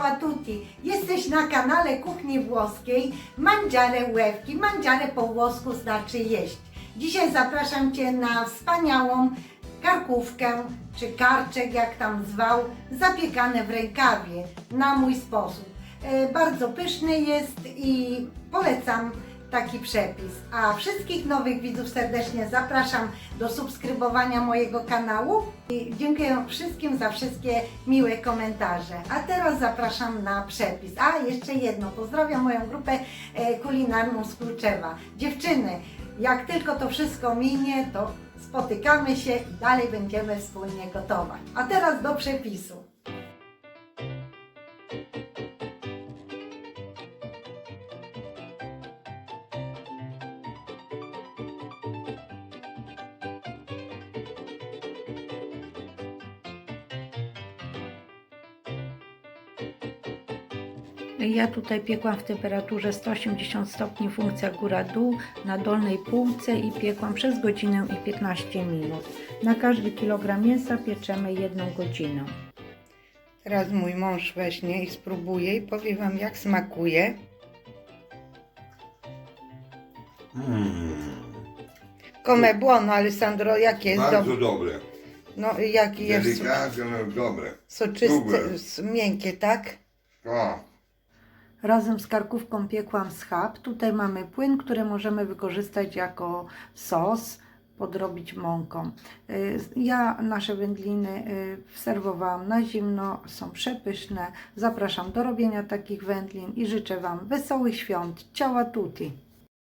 ciała tutti. Jesteś na kanale kuchni włoskiej Mangiare łewki. Mangiare po włosku znaczy jeść. Dzisiaj zapraszam Cię na wspaniałą karkówkę, czy karczek, jak tam zwał, zapiekane w rękawie, na mój sposób. E, Bardzo pyszny jest i polecam taki przepis. A wszystkich nowych widzów serdecznie zapraszam do subskrybowania mojego kanału i dziękuję wszystkim za wszystkie miłe komentarze. A teraz zapraszam na przepis. A jeszcze jedno, pozdrawiam moją grupę e, kulinarną z Kluczewa. Dziewczyny, jak tylko to wszystko minie, to spotykamy się i dalej będziemy wspólnie gotować. A teraz do przepisu. Ja tutaj piekłam w temperaturze 180 stopni funkcja góra-dół na dolnej półce i piekłam przez godzinę i 15 minut. Na każdy kilogram mięsa pieczemy jedną godzinę. Teraz mój mąż weźmie i spróbuje i powie Wam jak smakuje. Mm, Come buono Alessandro, jakie jest bardzo dobre? dobre. No jaki jest Delikatne, dobre. soczyste, s- miękkie, tak? O, Razem z karkówką piekłam schab. Tutaj mamy płyn, który możemy wykorzystać jako sos, podrobić mąką. Y, Ja nasze wędliny y, serwowałam na zimno, są przepyszne. Zapraszam do robienia takich wędlin i życzę Wam wesołych świąt. Ciała tutti!